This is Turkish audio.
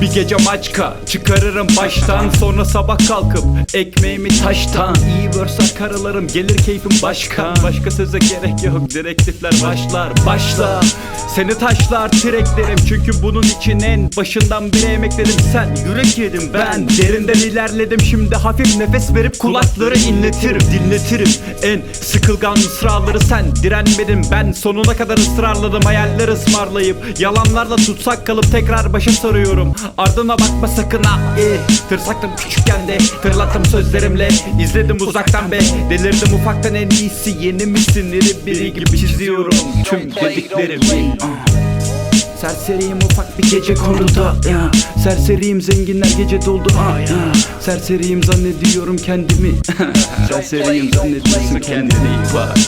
Bir gece maçka çıkarırım baştan. Sonra sabah kalkıp ekmeğimi taştan. İyi verse karılarım gelir keyfim başka. Başka söze gerek yok direktifler başlar Başla seni taşlar treklerim Çünkü bunun için en başından beri emekledim. Sen yürek yedim ben. Derinden ilerledim şimdi hafif nefes verip Kulakları inletirim. Dinletirim En sıkılgan ısrarları. Sen Direnmedim ben sonuna kadar ısrarladım. Hayaller ısmarlayıp Yalanlarla tutsak kalıp tekrar başa sarıyorum Ardına bakma sakın ha. Eh. Tırsaktım küçükken de Fırlattım sözlerimle. İzledim uzaktan be. Delirdim ufaktan en iyisi. Yeni misin iri biri gibi çiziyorum Tüm dediklerimi. Serseriyim ufak bir gece konuda. Ya. Serseriyim zenginler gece doldu. Ya. Serseriyim zannediyorum kendimi. Serseriyim zannediyorsun kendini. Bak